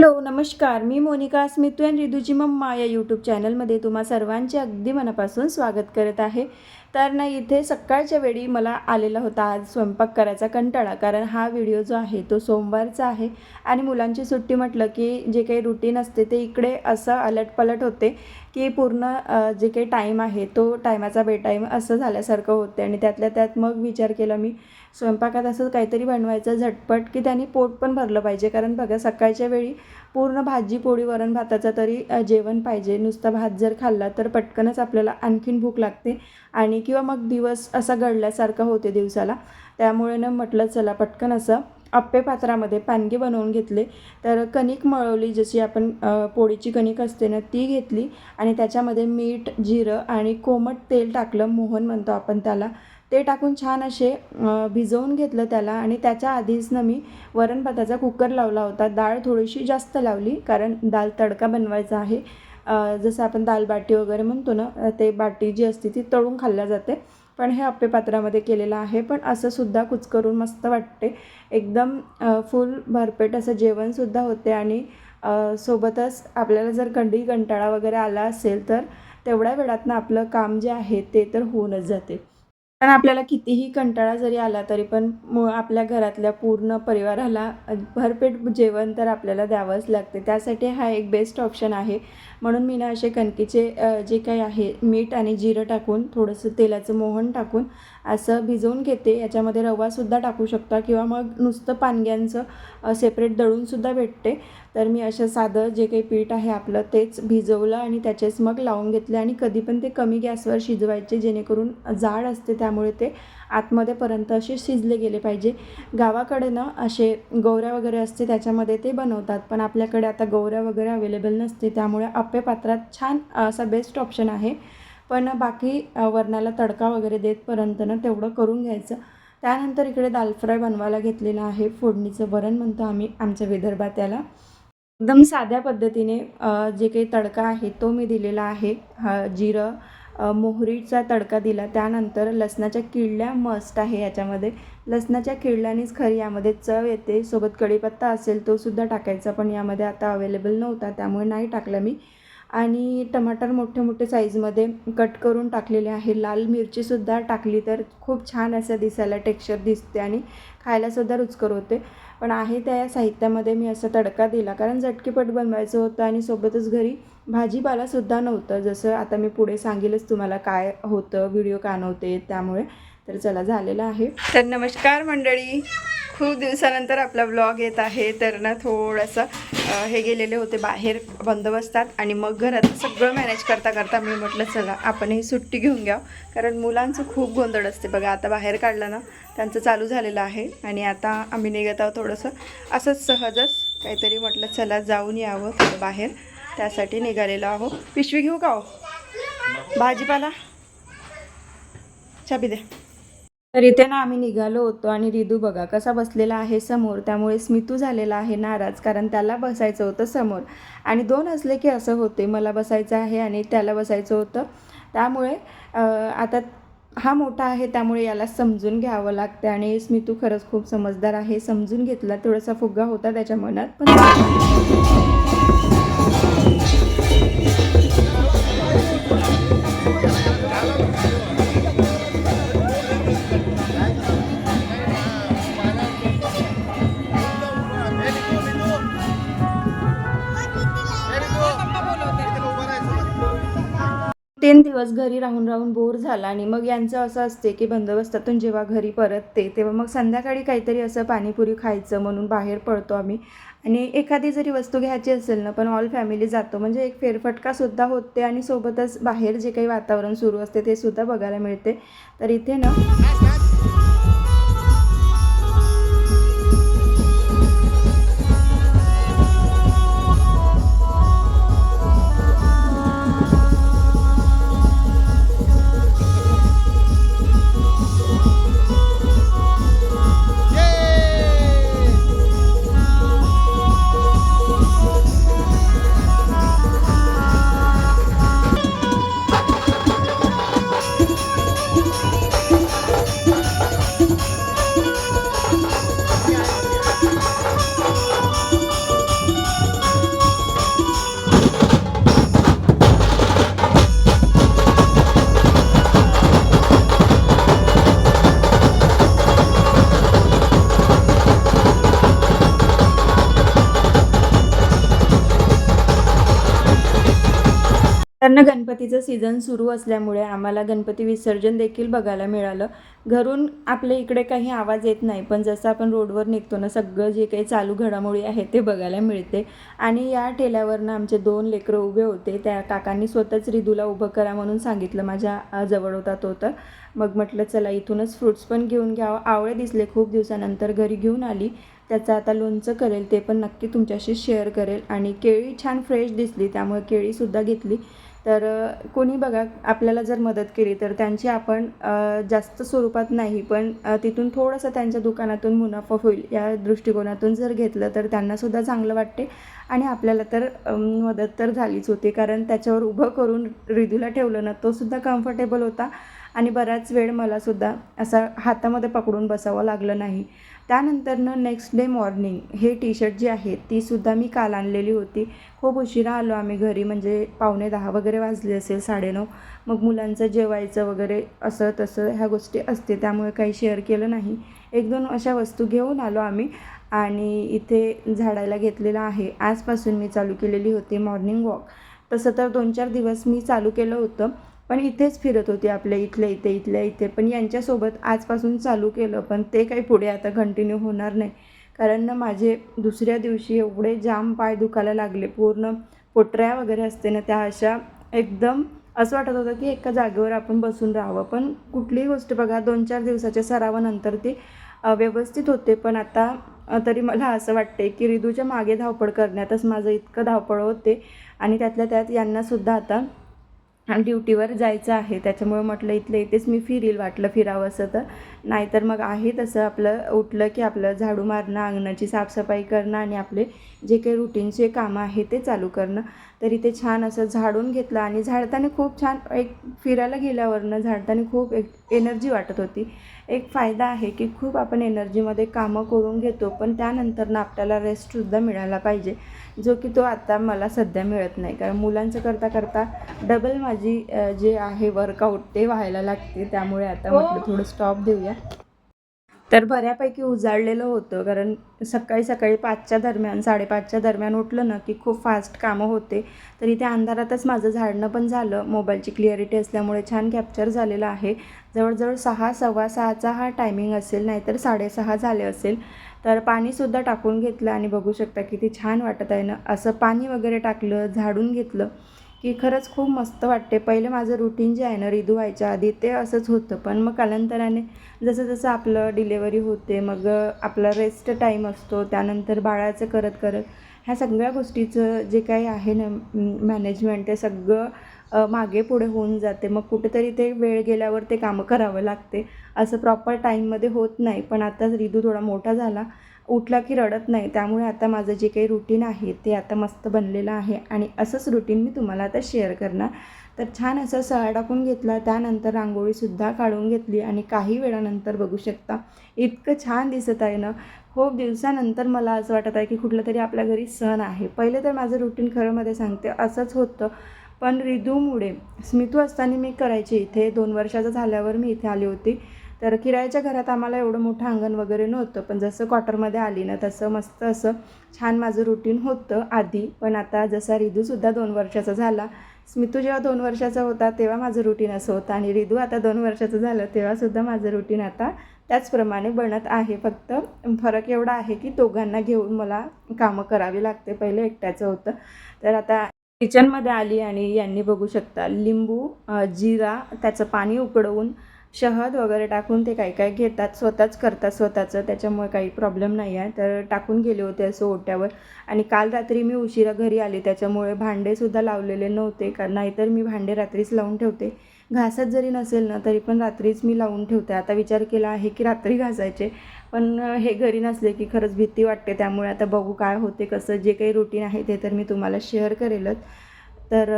Hello नमस्कार. मी Monika Smitu and Riduji मम्मा या यूट्यूब चॅनलमध्ये तुम्हा सर्वांचे अगदी मनापासून स्वागत करत आहे. तर ना इथे सकाळच्या वेळी मला आलेला होता आज स्वयंपाक करायचा कंटाळा कारण हा व्हिडिओ जो आहे तो सोमवारचा आहे. आणि मुलांची सुट्टी म्हटलं की जे काही रुटीन असते ते इकडे असं अलटपलट होते. की पूर्ण जे काही टाईम आहे तो टायमाचा बेटाईम असं झाल्यासारखं होते आणि त्यातल्या त्यात मग विचार केला मी स्वयंपाकात असं काहीतरी बनवायचं झटपट की त्यांनी पोट पण भरलं पाहिजे. कारण बघा सकाळच्या वेळी पूर्ण भाजी पोळी वरण भाताचं तरी जेवण पाहिजे. नुसता भात जर खाल्ला तर पटकनच आपल्याला आणखीन भूक लागते. आणि किंवा मग दिवस असा गळल्यासारखा होते दिवसाला. त्यामुळे ना म्हटलं चला पटकन असं अप्पे पात्रामध्ये पानगे बनवून घेतले. तर कणिक मळवली जशी आपण पोळीची कणिक असते ना ती घेतली. आणि त्याच्यामध्ये मीठ जिरं आणि कोमट तेल टाकलं मोहन म्हणतो आपण त्याला. ते टाकून छान असे भिजवून घेतलं त्याला. आणि त्याच्या आधीच ना मी वरण भाताचा कुकर लावला होता. डाळ थोडीशी जास्त लावली कारण दाल तडका बनवायचा आहे. जसं आपण दाल बाटी वगैरे म्हणतो ना ते बाटी जी असते ती तळून खाल्ल्या जाते. पण हे अप्पेपात्रामध्ये केलेलं आहे. पण असं सुद्धा कुचकरून मस्त वाटते. एकदम फुल भरपेट असं जेवणसुद्धा होते आणि सोबतच आपल्याला जर कंडी कंटाळा वगैरे आला असेल तर तेवढ्या वेळातनं आपलं काम जे आहे ते तर होऊनच जाते. कारण आपल्याला कितीही कंटाळा जरी आला तरी पण आपल्या घरातल्या पूर्ण परिवाराला भरपेट जेवण तर आपल्याला द्यावंच लागते. त्यासाठी हा एक बेस्ट ऑप्शन आहे. म्हणून मी ना असे कणकीचे जे काही आहे मीठ आणि जिरं टाकून थोडंसं तेलाचं मोहन टाकून असं भिजवून घेते. याच्यामध्ये रवासुद्धा टाकू शकता किंवा मग नुसतं पानग्यांचं सेपरेट दळूनसुद्धा भेटते. तर मी असं साधं जे काही पीठ आहे आपलं तेच भिजवलं आणि त्याचेच मग लावून घेतले आणि कधी पण ते कमी गॅसवर शिजवायचे जेणेकरून जाड असते त्यामुळे ते आतमध्येपर्यंत असे शिजले गेले पाहिजे. गावाकडे ना असे गौऱ्या वगैरे असते त्याच्यामध्ये ते बनवतात. पण आपल्याकडे आता गौऱ्या वगैरे अवेलेबल नसते त्यामुळे अप्पे पात्रात छान असा बेस्ट ऑप्शन आहे. पण बाकी वरणाला तडका वगैरे देतपर्यंत ना तेवढं करून घ्यायचं. त्यानंतर इकडे दाल फ्राय बनवायला घेतलेलं आहे. फोडणीचं वरण म्हणतो आम्ही आमच्या विदर्भात त्याला एकदम साध्या पद्धतीने जे काही तडका आहे तो मी दिलेला आहे. ह जिरं मोहरीचा तडका दिला. त्यानंतर लसणाच्या किडल्या मस्ट आहे याच्यामध्ये. लसणाच्या किडल्यानेच खरी यामध्ये चव येते. सोबत कढीपत्ता असेल तो सुद्धा टाकायचा पण यामध्ये आता अवेलेबल नव्हता त्यामुळे नाही टाकला मी. आणि टमाटर मोठे मोठे साईजमध्ये कट करून टाकलेले आहे. लाल मिरचीसुद्धा टाकली तर खूप छान असं दिसायला टेक्स्चर दिसते आणि खायलासुद्धा रुचकर होते. पण आहे त्या साहित्यामध्ये मी असा तडका दिला. कारण झटकीपट बनवायचं होतं आणि सोबतच घरी भाजीपालासुद्धा नव्हतं. जसं आता मी पुढे सांगेलच तुम्हाला काय होतं व्हिडिओ का नव्हते त्यामुळे. तर चला झालेलं आहे. तर नमस्कार मंडळी. खूप दिवसानंतर आपला ब्लॉग येत आहे. तर ना थोडंसं हे गेलेले होते बाहेर बंदोबस्तात आणि मग घरात सगळं मॅनेज करता करता मी म्हटलं चला आपण ही सुट्टी घेऊन घ्यावं. कारण मुलांचं खूप गोंधळ असते. बघा आता बाहेर काढलं ना त्यांचं चालू झालेलं आहे आणि आता आम्ही निघत आहोत थोडंसं असंच सहजच. काहीतरी म्हटलं चला जाऊन यावं थोडं बाहेर. त्यासाठी निघालेलो आहो पिशवी घेऊ का हो? भाजीपाला? छापी दे. तर इथे ना आम्ही निघालो होतो आणि रिदू बघा कसा बसलेला आहे समोर. त्यामुळे स्मितू झालेला आहे नाराज कारण त्याला बसायचं होतं समोर. आणि दोन असले की असं होते मला बसायचं आहे आणि त्याला बसायचं होतं. त्यामुळे आता हा मोठा आहे त्यामुळे याला समजून घ्यावं लागतं आणि स्मितू खरंच खूप समजदार आहे. समजून घेतला थोडासा फुग्गा होता त्याच्या मनात पण दिवस घरी राहून राहून बोर झाला आणि मग यांचं असं असते की बंदोबस्तातून जेव्हा घरी परतते तेव्हा मग संध्याकाळी काहीतरी असं पाणीपुरी खायचं म्हणून बाहेर पडतो आम्ही. आणि एखादी जरी वस्तू घ्यायची असेल ना पण ऑल फॅमिली जातो. म्हणजे एक फेरफटकासुद्धा होते आणि सोबतच बाहेर जे काही वातावरण सुरू असते ते सुद्धा बघायला मिळते. तर इथे ना त्यांना गणपतीचं सीझन सुरू असल्यामुळे आम्हाला गणपती विसर्जन देखील बघायला मिळालं. घरून आपल्या इकडे काही आवाज येत नाही पण जसं आपण रोडवर निघतो ना सगळं जे काही चालू घडामोडी आहे ते बघायला मिळते. आणि या ठेल्यावरनं आमचे दोन लेकरं उभे होते. त्या काकांनी स्वतःच रिदूला उभं करा म्हणून सांगितलं. माझ्या जवळ होता तो तर. मग म्हटलं चला इथूनच फ्रुट्स पण घेऊन घ्यावं आवळे दिसले खूप दिवसानंतर. घरी घेऊन आली. त्याचं आता लोणचं करेल ते पण नक्की तुमच्याशी शेअर करेल. आणि केळी छान फ्रेश दिसली त्यामुळे केळीसुद्धा घेतली. तर कोणी बघा आपल्याला जर मदत केली तर त्यांची आपण जास्त स्वरूपात नाही पण तिथून थोडंसं त्यांच्या दुकानातून मुनाफा होईल या दृष्टिकोनातून जर घेतलं तर त्यांनासुद्धा चांगलं वाटते. आणि आपल्याला तर मदत तर झालीच होती कारण त्याच्यावर उभं करून रिदूला ठेवलं ना तोसुद्धा कम्फर्टेबल होता. आणि बराच वेळ मलासुद्धा असा हातामध्ये पकडून बसावं लागलं नाही. त्यानंतरनं नेक्स्ट डे मॉर्निंग हे टी शर्ट जी आहे तीसुद्धा मी काल आणलेली होती. खूप उशिरा आलो आम्ही घरी म्हणजे पावणे दहा वगैरे वाजले असेल साडेनऊ. मग मुलांचं जेवायचं वगैरे असं तसं ह्या गोष्टी असते त्यामुळे काही शेअर केलं नाही. एक दोन अशा वस्तू घेऊन आलो आम्ही आणि इथे झाडायला घेतलेलं आहे. आजपासून मी चालू केलेली होती मॉर्निंग वॉक तसं तर दोन चार दिवस मी चालू केलं होतं. पण इथेच फिरत होते आपल्या इथल्या इथे इथल्या इथे. पण यांच्यासोबत आजपासून चालू केलं पण ते काही पुढे आता कंटिन्यू होणार नाही. कारण ना माझे दुसऱ्या दिवशी एवढे जाम पाय दुखायला लागले. पूर्ण पोटऱ्या वगैरे असते ना त्या अशा एकदम असं वाटत होतं की एका जागेवर आपण बसून राहावं. पण कुठलीही गोष्ट बघा दोन चार दिवसाच्या सरावानंतर ती व्यवस्थित होते. पण आता तरी मला असं वाटते की रिदूच्या मागे धावपळ करण्यातच माझं इतकं धावपळ होते. आणि त्यातल्या त्यात यांनासुद्धा आता ड्युटीवर जायचं आहे. त्याच्यामुळे म्हटलं इथलं इथेच मी फिरील वाटलं फिरावं असं तर. नाहीतर मग आहे तसं आपलं उठलं की आपलं झाडू मारणं अंगणाची साफसफाई करणं आणि आपले जे काही रुटीनचे कामं आहे ते चालू करणं. तर इथे छान असं झाडून घेतलं आणि झाडताना खूप छान एक फिरायला गेल्यावरनं झाडताना खूप एक एनर्जी वाटत होती. एक फायदा आहे की खूप आपण एनर्जीमध्ये कामं करून घेतो पण त्यानंतरनं आपल्याला रेस्टसुद्धा मिळाला पाहिजे जो की तो आता मला सध्या मिळत नाही. कारण मुलांचं करता करता डबल माझी जे आहे वर्कआउट ते व्हायला लागते त्यामुळे आता म्हटलं थोडं स्टॉप देऊया. तर बऱ्यापैकी उजाडलेलं होतं कारण सकाळी सकाळी पाचच्या दरम्यान साडेपाचच्या दरम्यान उठलं ना की खूप फास्ट कामं होते. तर इथे अंधारातच माझं झाडणं पण झालं. मोबाईलची क्लिअरिटी असल्यामुळे छान कॅप्चर झालेलं आहे. जवळजवळ सहा सव्वा सहाचा हा टायमिंग असेल नाहीतर साडेसहा झाले असेल. तर पाणीसुद्धा टाकून घेतलं आणि बघू शकता किती छान वाटत आहे ना. असं पाणी वगैरे टाकलं झाडून घेतलं. की खरंच खूप मस्त वाटते. पहिले माझं रुटीन जे आहे ना रिदू व्हायच्या आधी ते असंच होतं. पण मग कालांतराने जसं जसं आपलं डिलेवरी होते मग आपला रेस्ट टाईम असतो त्यानंतर बाळाचं करत करत ह्या सगळ्या गोष्टीचं जे काही आहे ना मॅनेजमेंट ते सगळं मागे पुढे होऊन जाते. मग कुठेतरी ते वेळ गेल्यावर ते कामं करावं लागते. असं प्रॉपर टाईममध्ये होत नाही. पण आता रिदू थोडा मोठा झाला उठला की रडत नाही. त्यामुळे आता माझं जे काही रुटीन आहे ते आता मस्त बनलेलं आहे आणि असंच रुटीन मी तुम्हाला आता शेअर करणार. तर छान असं सळा टाकून घेतला. त्यानंतर रांगोळीसुद्धा काढून घेतली आणि काही वेळानंतर बघू शकता इतकं छान दिसत आहे ना. खूप दिवसानंतर मला असं वाटत आहे की कुठलं तरी आपल्या घरी सण आहे. पहिले तर माझं रुटीन खरंमध्ये सांगते असंच होतं. पण रिदूमुळे स्मितू असताना मी करायची इथे. दोन वर्षाचं झाल्यावर मी इथे आली होती. तर किरायाच्या घरात आम्हाला एवढं मोठं अंगण वगैरे नव्हतं पण जसं क्वार्टरमध्ये आली ना तसं मस्त असं छान माझं रुटीन होतं आधी. पण आता जसा रिदूसुद्धा दोन वर्षाचा झाला स्मितू जेव्हा दोन वर्षाचा होता तेव्हा माझं रुटीन असं होतं आणि रिदू आता दोन वर्षाचं झालं तेव्हासुद्धा माझं रुटीन आता त्याचप्रमाणे बनत आहे. फक्त फरक एवढा आहे की दोघांना घेऊन मला कामं करावी लागते पहिले एकट्याचं होतं. तर आता किचनमध्ये आली आणि यांनी बघू शकता लिंबू जिरा त्याचं पाणी उकडवून शहद वगैरे टाकून ते काय काय घेतात स्वतःच करतात स्वतःचं त्याच्यामुळे काही प्रॉब्लेम नाही आहे. तर टाकून गेले होते असं ओट्यावर. आणि काल रात्री मी उशिरा घरी आले त्याच्यामुळे भांडेसुद्धा लावलेले नव्हते. का नाहीतर मी भांडे रात्रीच लावून ठेवते. घासत जरी नसेल ना तरी पण रात्रीच मी लावून ठेवते. आता विचार केला आहे की रात्री घासायचे. पण हे घरी नसले की खरंच भीती वाटते. त्यामुळे आता बघू काय होते कसं जे काही रुटीन आहे ते तर मी तुम्हाला शेअर करेलच. तर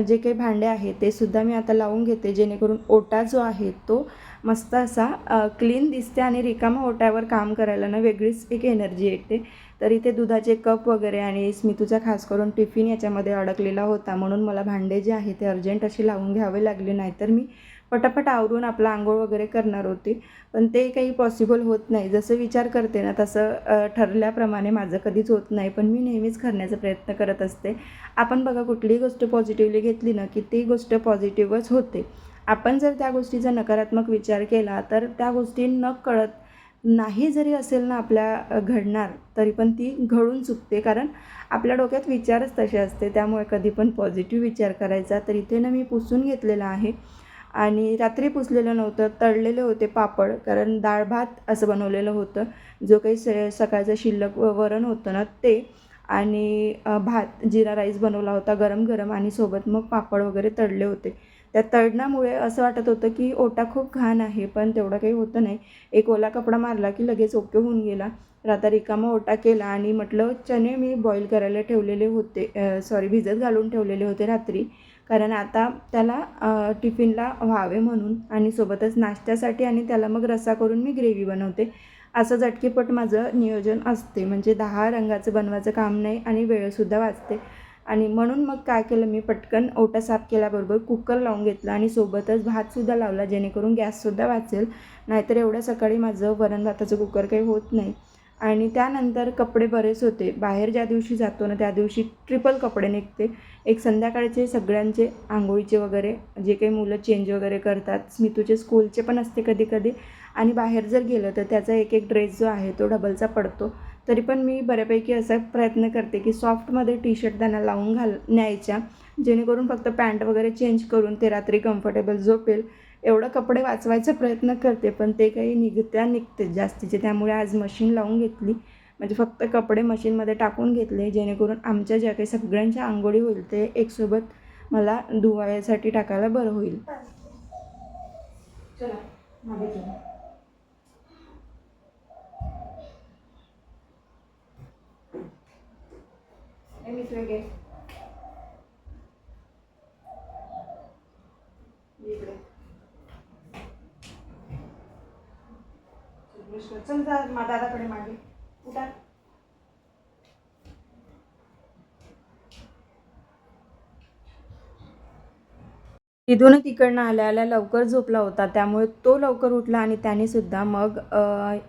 जे काही भांडे आहेत ते सुद्धा मी आता लावून घेते. जेणेकरून ओटा जो आहे तो मस्त असा क्लीन दिसते आणि रिकामा ओट्यावर काम करायला ना वेगळीच एक एनर्जी येते. तर इथे दुधाचे कप वगैरे आणि स्मितूचा खास करून टिफिन याच्यामध्ये अडकलेला होता म्हणून मला भांडे जे आहे ते अर्जंट असे लावून घ्यावे लागले नाहीतर मी पटापट आवरून आपलं आंघोळ वगैरे करणार होती. पण ते काही पॉसिबल होत नाही. जसं विचार करते ना तसं ठरल्याप्रमाणे माझं कधीच होत नाही. पण मी नेहमीच करण्याचा प्रयत्न करत असते. आपण बघा कुठलीही गोष्ट पॉझिटिव्हली घेतली ना की ती गोष्ट पॉझिटिव्हच होते. आपण जर त्या गोष्टीचा नकारात्मक विचार केला तर त्या गोष्टी न कळत नाही जरी असेल ना आपल्या घडणार तरी पण ती घडून चुकते. कारण आपल्या डोक्यात विचारच तसे असते. त्यामुळे कधी पण पॉझिटिव्ह विचार करायचा तर इथे ना मी पुसून घेतलेला आहे. आणि रात्री पुसलेलं नव्हतं तळलेले होते पापड कारण डाळ भात असं बनवलेलं होतं. जो काही स सकाळचं शिल्लक व वरण होतं ना ते. आणि भात जिरा राईस बनवला होता गरम गरम आणि सोबत मग पापड वगैरे तळले होते. त्या तळण्यामुळे असं वाटत होतं की ओटा खूप घाण आहे पण तेवढं काही होतं नाही. एक ओला कपडा मारला की लगेच ओके होऊन गेला. राता रिकामा ओटा केला आणि म्हटलं चणे मी बॉईल करायला ठेवलेले होते सॉरी भिजत घालून ठेवलेले होते रात्री. कारण आता त्याला टिफिनला व्हावे म्हणून आणि सोबतच नाश्त्यासाठी आणि त्याला मग रस्सा करून मी ग्रेव्ही बनवते. असं झटकेपट माझं नियोजन असते. म्हणजे दहा रंगाचं बनवायचं काम नाही आणि वेळसुद्धा वाचते. आणि म्हणून मग काय केलं मी पटकन ओटा साफ केल्याबरोबर कुकर लावून घेतला आणि सोबतच भातसुद्धा लावला जेणेकरून गॅससुद्धा वाचेल. नाहीतर एवढ्या सकाळी माझं वरण भाताचं कुकर काही होत नाही. आणि त्यानंतर कपडे बरेच होते. बाहेर ज्या दिवशी जातो ना त्या दिवशी ट्रिपल कपडे निघते. एक संध्याकाळचे सगळ्यांचे आंघोळीचे वगैरे जे काही मुलं चेंज वगैरे करतात स्मितूचे स्कूलचे पण असते कधी कधी. आणि बाहेर जर गेलं तर त्याचा एक एक ड्रेस जो आहे तो डबलचा पडतो. तरी पण मी बऱ्यापैकी असा प्रयत्न करते की सॉफ्टमध्ये टी शर्ट त्यांना लावून घाल न्यायच्या. जेणेकरून फक्त पॅन्ट वगैरे चेंज करून ते रात्री कम्फर्टेबल झोपेल. एवढं कपडे वाचवायचा प्रयत्न करते पण ते काही निघत्या निघते जास्तीचे. त्यामुळे आज मशीन लावून घेतली. म्हणजे फक्त कपडे मशीनमध्ये टाकून घेतले जेणेकरून आमच्या ज्या काही सगळ्यांच्या आंघोळी होईल ते एकसोबत मला धुवायसाठी टाकायला बरं होईल. चला मागे चला ए, मित्र घे इकडे चल जा मा दादाकडे मागे. उठा. तिथून तिकडनं आल्या आल्या लवकर झोपला होता त्यामुळे तो लवकर उठला आणि त्याने सुद्धा मग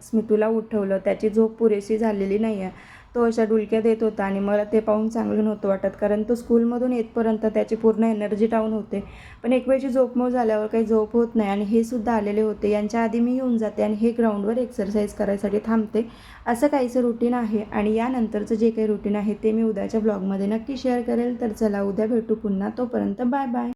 स्मितूला उठवलं. त्याची झोप पुरेशी झालेली नाही आहे तो अशा डुलक्या देत होता आणि मला ते पाहून चांगलं नव्हतं वाटत कारण तो स्कूलमधून येतपर्यंत त्याची पूर्ण एनर्जी डाऊन होते. पण एक वेळची झोपमोड झाल्यावर काही झोप होत नाही आणि हे सुद्धा आलेले होते. यांच्या आधी मी येऊन जाते आणि हे ग्राउंडवर एक्सरसाइज करायसाठी थांबते. असं काहीचं रुटीन आहे आणि यानंतरचं जे काही रुटीन आहे ते मी उद्याच्या ब्लॉगमध्ये नक्की शेअर करेल. तर चला उद्या भेटू पुन्हा. तोपर्यंत बाय बाय.